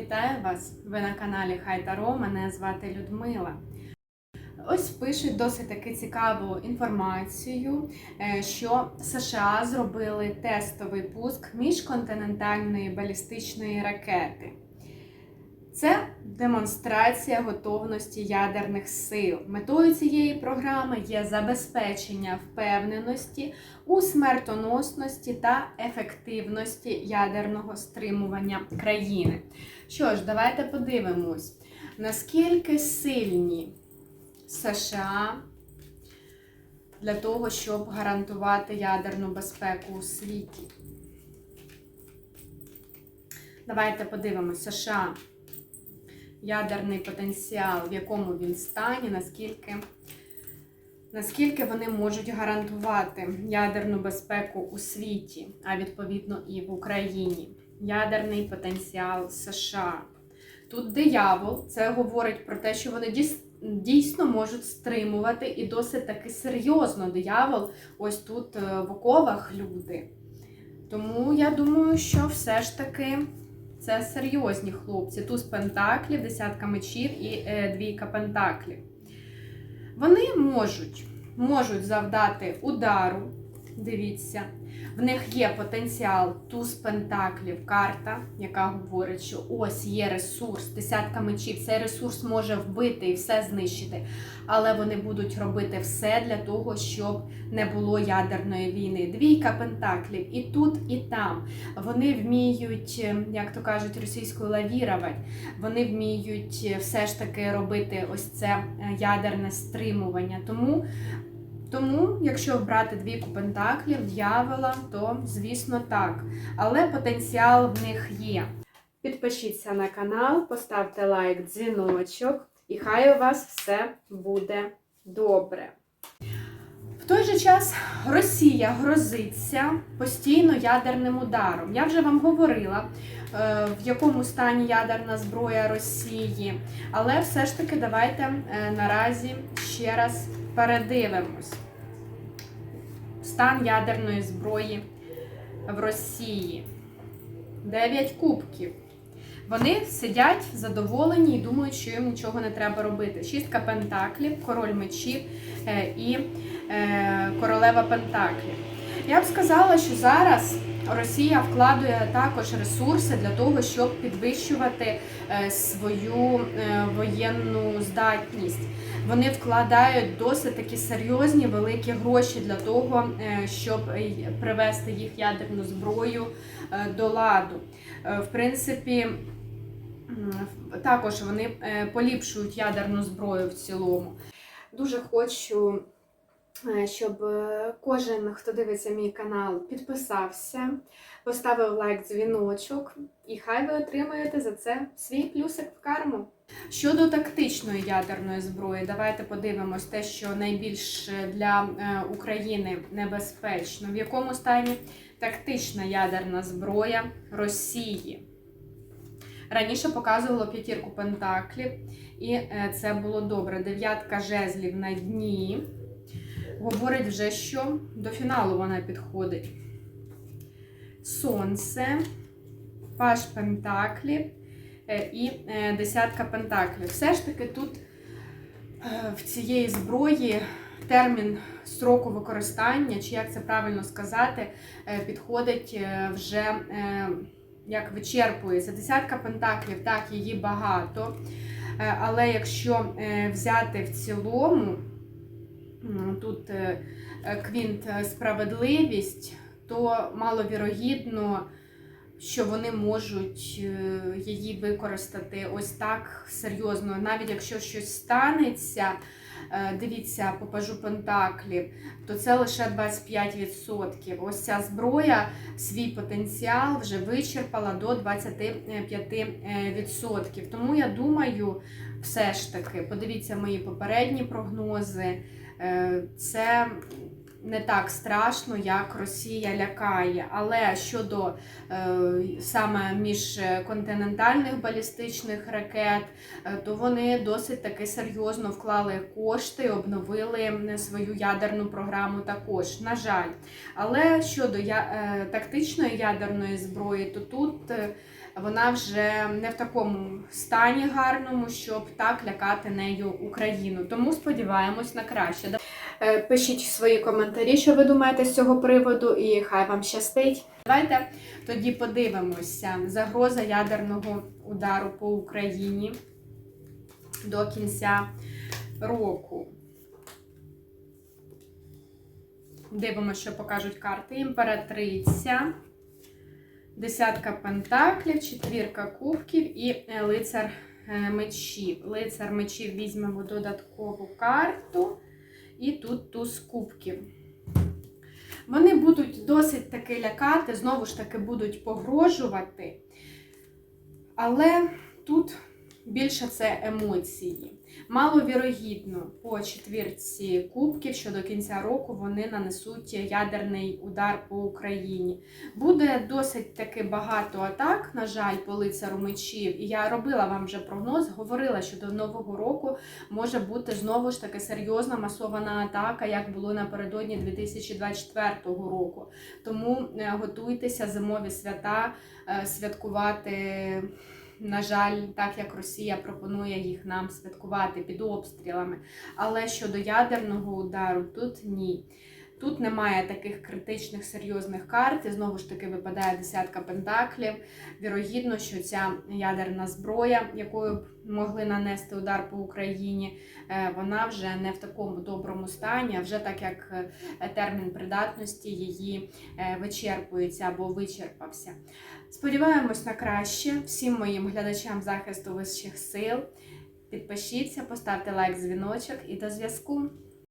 Вітаю вас! Ви на каналі Хай Таро. Мене звати Людмила. Ось пишуть досить таки цікаву інформацію, е, що США зробили тестовий пуск міжконтинентальної балістичної ракети. Це демонстрація готовності ядерних сил. Метою цієї програми є забезпечення впевненості у смертоносності та ефективності ядерного стримування країни. Що ж, давайте подивимось, наскільки сильні США для того, щоб гарантувати ядерну безпеку у світі. Давайте подивимось, США ядерний потенціал, в якому він стані, наскільки, наскільки вони можуть гарантувати ядерну безпеку у світі, а відповідно і в Україні. Ядерний потенціал США. Тут диявол, це говорить про те, що вони дійсно можуть стримувати і досить таки серйозно диявол ось тут е, в оковах люди. Тому я думаю, що все ж таки це серйозні хлопці. Туз пентаклів, десятка мечів і е, двійка пентаклів. Вони можуть, можуть завдати удару. Дивіться, в них є потенціал туз пентаклів, карта, яка говорить, що ось є ресурс, десятка мечів. Цей ресурс може вбити і все знищити. Але вони будуть робити все для того, щоб не було ядерної війни. Двійка пентаклів і тут, і там. Вони вміють, е, як то кажуть, російською лавірувати. Вони вміють е, все ж таки робити ось це е, ядерне стримування. Тому тому, якщо брати двійку пентаклів, дьявола, то звісно так. Але потенціал в них є. Підпишіться на канал, поставте лайк, дзвіночок, і хай у вас все буде добре. В той же час Росія грозиться постійно ядерним ударом. Я вже вам говорила, е, в якому стані ядерна зброя Росії, але все ж таки давайте е, наразі ще раз передивимось стан ядерної зброї в Росії. Дев'ять кубків. Вони сидять задоволені і думають, що їм нічого не треба робити. Шістка пентаклів, король мечів е, і е, королева пентаклів. Я б сказала, що зараз Росія вкладує також ресурси для того, щоб підвищувати е, свою е, воєнну здатність. Вони вкладають досить такі серйозні великі гроші для того, е, щоб привести їх ядерну зброю до ладу. В принципі, також вони поліпшують ядерну зброю в цілому. Дуже хочу, щоб е, кожен, хто дивиться мій канал, підписався, поставив лайк, дзвіночок, і хай ви отримаєте за це свій плюсик в карму. Щодо тактичної ядерної зброї, давайте подивимось те, що найбільш для е, України небезпечно. В якому стані тактична ядерна зброя Росії? Раніше показувало п'ятірку пентаклів, і е, це було добре. Дев'ятка жезлів на дні. Говорить вже, що до фіналу вона підходить. Сонце, паш пентаклів е, і е, десятка пентаклів. Все ж таки тут е, в цієї зброї термін строку використання, чи як це правильно сказати, підходить вже як вичерпується. Десятка пентаклів, так, її багато. Але якщо взяти в цілому, тут е, е, квінт е, справедливість, то маловірогідно, що вони можуть її використати ось так серйозно. Навіть якщо щось станеться, дивіться, попажу пентаклів, то це лише 25%. Ось ця зброя свій потенціал вже вичерпала до 25%. Тому я думаю, все ж таки, подивіться мої попередні прогнози. Е, Це не так страшно, як Росія лякає. Але щодо е, саме міжконтинентальних балістичних ракет, е, то вони досить таки серйозно вклали кошти, обновили свою ядерну програму також. На жаль. Але щодо е, тактичної ядерної зброї, то тут. вона вже не в такому стані гарному, щоб так лякати нею Україну. Тому сподіваємось на краще. Е, Пишіть свої коментарі, що ви думаєте з цього приводу, і хай вам щастить. Давайте тоді подивимося загроза ядерного удару по Україні до кінця року. Дивимося, що покажуть карти. Імператриця, десятка пентаклів, четвірка кубків і е, лицар е, мечів. Лицар мечів візьмемо додаткову карту. І тут туз кубків. Вони будуть досить таки лякати, знову ж таки будуть погрожувати. Але тут більше це емоції. Маловірогідно по четвірці кубків, що до кінця року вони нанесуть ядерний удар по Україні. Буде досить таки багато атак, на жаль, по лицару мечів. І я робила вам вже прогноз, говорила, що до Нового року може бути знову ж таки серйозна масована атака, як було напередодні 2024 року. Тому е, готуйтеся зимові свята е, святкувати. На жаль, так як Росія пропонує їх нам святкувати під обстрілами. Але щодо ядерного удару, тут ні. Тут немає таких критичних серйозних карт. І знову ж таки випадає десятка пентаклів. Вірогідно, що ця ядерна зброя, якою б могли нанести удар по Україні, е, вона вже не в такому доброму стані, а вже так як е, термін придатності її е, вичерпується або вичерпався. Сподіваємось на краще всім моїм глядачам захисту вищих сил. Підпишіться, поставте лайк, дзвіночок і до зв'язку.